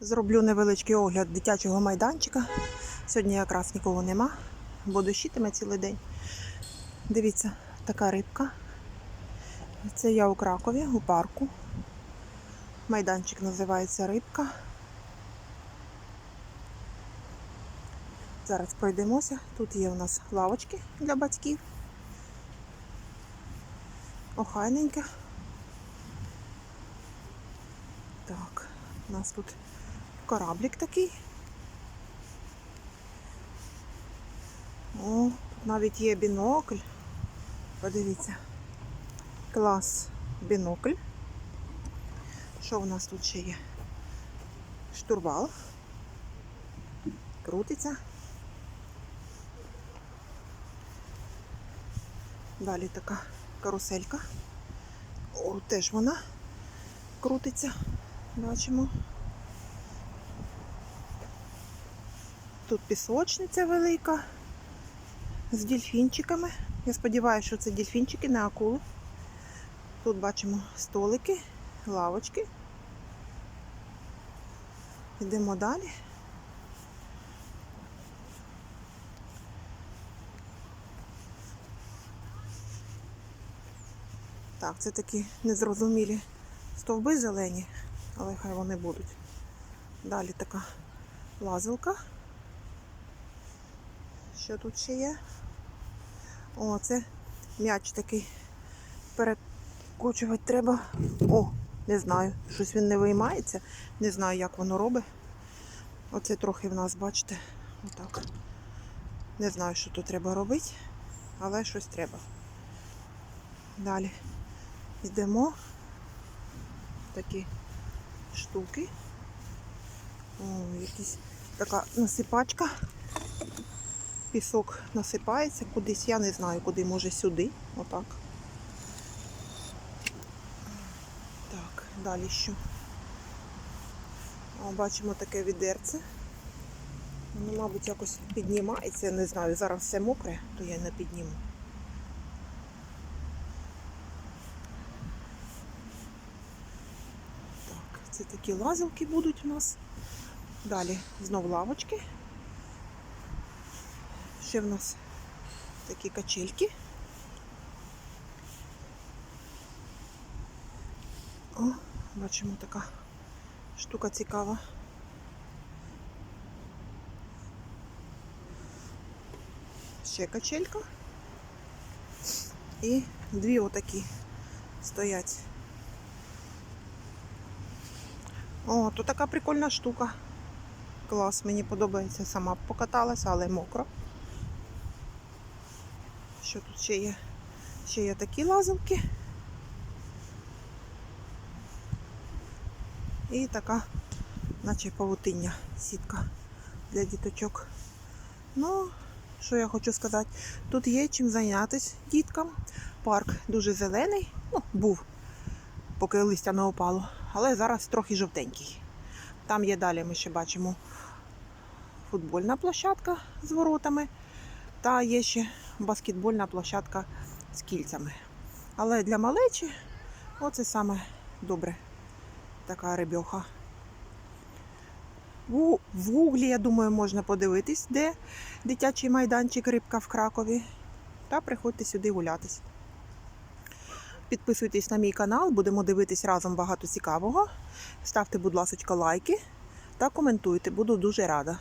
Зроблю невеличкий огляд дитячого майданчика. Сьогодні якраз нікого нема, бо дощитиме цілий день. Дивіться, така рибка. Це я у Кракові, у парку. Майданчик називається Рибка. Зараз пройдемося. Тут є у нас лавочки для батьків. Охайненьке. Так, у нас тут кораблик такий. О, тут навіть є бінокль. Подивіться. Клас бінокль. Що у нас тут ще є? Штурвал. Крутиться. Далі така каруселька. О, теж вона крутиться. Бачимо. Тут пісочниця велика з дельфінчиками. Я сподіваюся, що це дельфінчики, не акули. Тут бачимо столики, лавочки. Йдемо далі. Так, це такі незрозумілі стовби зелені, але хай вони будуть. Далі така лазилка. Що тут ще є? О, це м'яч такий. Перекочувати треба. О, не знаю, щось він не виймається. Не знаю, як воно робить. Оце трохи в нас, бачите, отак. Не знаю, що тут треба робити, але щось треба. Далі йдемо. Такі штуки. О, якісь така насипачка. Пісок насипається кудись, я не знаю, куди, може сюди. Отак. Так, далі що? О, бачимо таке відерце. Воно, мабуть, якось піднімається, не знаю, зараз все мокре, то я не підніму. Так, це такі лазилки будуть у нас. Далі знов лавочки. Ще в нас такі качельки. О, бачимо така штука цікава. Ще качелька. І дві отакі стоять. О, тут така прикольна штука. Клас, мені подобається. Сама покаталася, але мокро. Що тут ще є? Ще є такі лазилки. І така, наче павутиння, сітка для діточок. Ну, що я хочу сказати, тут є чим зайнятися діткам. Парк дуже зелений, ну, був, поки листя не опало, але зараз трохи жовтенький. Там є далі, ми ще бачимо футбольна площадка з воротами, та є ще баскетбольна площадка з кільцями. Але для малечі оце саме добре. Така рибьоха. В гуглі, я думаю, можна подивитись, де дитячий майданчик рибка в Кракові. Та приходьте сюди гулятись. Підписуйтесь на мій канал, будемо дивитись разом багато цікавого. Ставте, будь ласка, лайки та коментуйте, буду дуже рада.